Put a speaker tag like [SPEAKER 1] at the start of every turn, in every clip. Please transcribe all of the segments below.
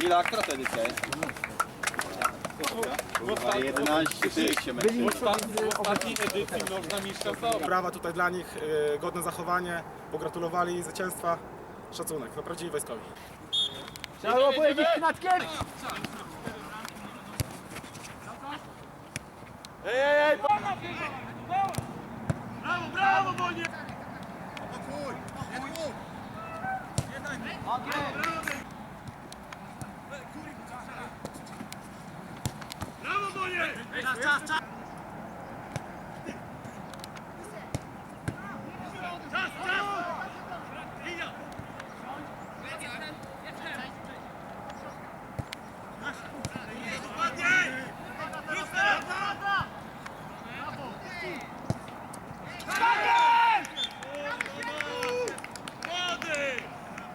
[SPEAKER 1] Mila, która to edycja jest? Kurwa, 11 tych się męczy.
[SPEAKER 2] W ostatniej edycji można mistrzostwa.
[SPEAKER 3] Brawa tutaj dla nich, y, godne zachowanie, pogratulowali zwycięstwa. Szacunek, no prawdziwi wojskowi.
[SPEAKER 4] Trzeba było powiedzieć knatkiem!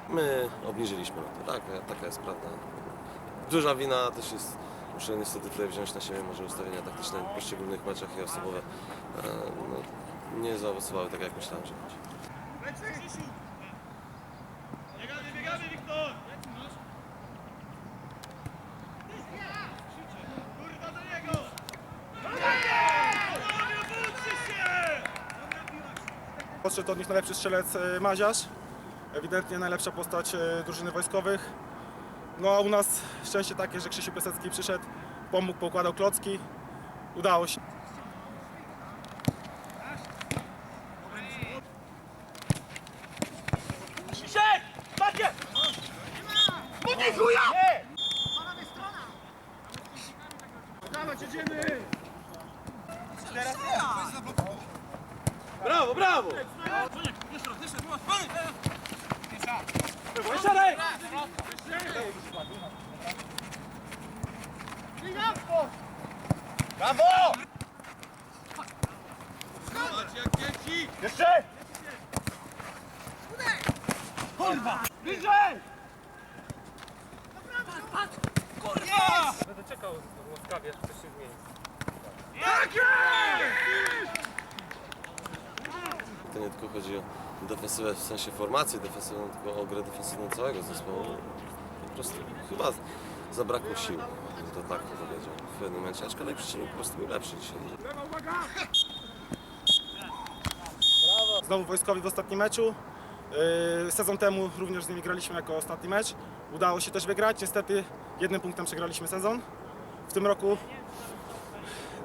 [SPEAKER 5] My obniżyliśmy to, tak, taka jest prawda. Duża wina też jest, muszę niestety tutaj wziąć na siebie może ustawienia taktyczne w poszczególnych meczach i osobowe e, no, nie zaowocowały tak jak myślałem, że będzie.
[SPEAKER 3] Podszedł od nich najlepszy strzelec y, Maziarz. Ewidentnie najlepsza postać y, drużyny wojskowych. No a u nas szczęście takie, że Krzysiu Piasecki przyszedł, pomógł, poukładał klocki. Udało się.
[SPEAKER 2] Brawo, brawo!
[SPEAKER 6] Będę czekał łaskawie, aż ktoś się zmieni.
[SPEAKER 5] To nie tylko chodzi o defensywę w sensie formacji defensywną, tylko o grę defensywną całego zespołu. Po prostu chyba zabrakło sił, to tak to powiedział w pewnym momencie, aczkolwiek przeciwnik po prostu był lepszy dzisiaj.
[SPEAKER 3] Znowu wojskowi w ostatnim meczu. Yy, Sezon temu również z nimi graliśmy jako ostatni mecz. Udało się też wygrać. Niestety jednym punktem przegraliśmy sezon. W tym roku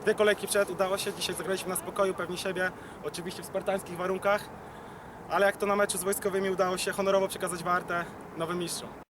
[SPEAKER 3] dwie kolejki przed udało się. Dzisiaj zagraliśmy na spokoju, pewni siebie. Oczywiście w spartańskich warunkach. Ale jak to na meczu z wojskowymi udało się honorowo przekazać wartę nowym mistrzom.